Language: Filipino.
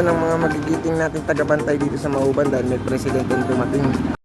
Yan ang mga magigiting natin tagabantay dito sa Mauban dahil may presidente dumating.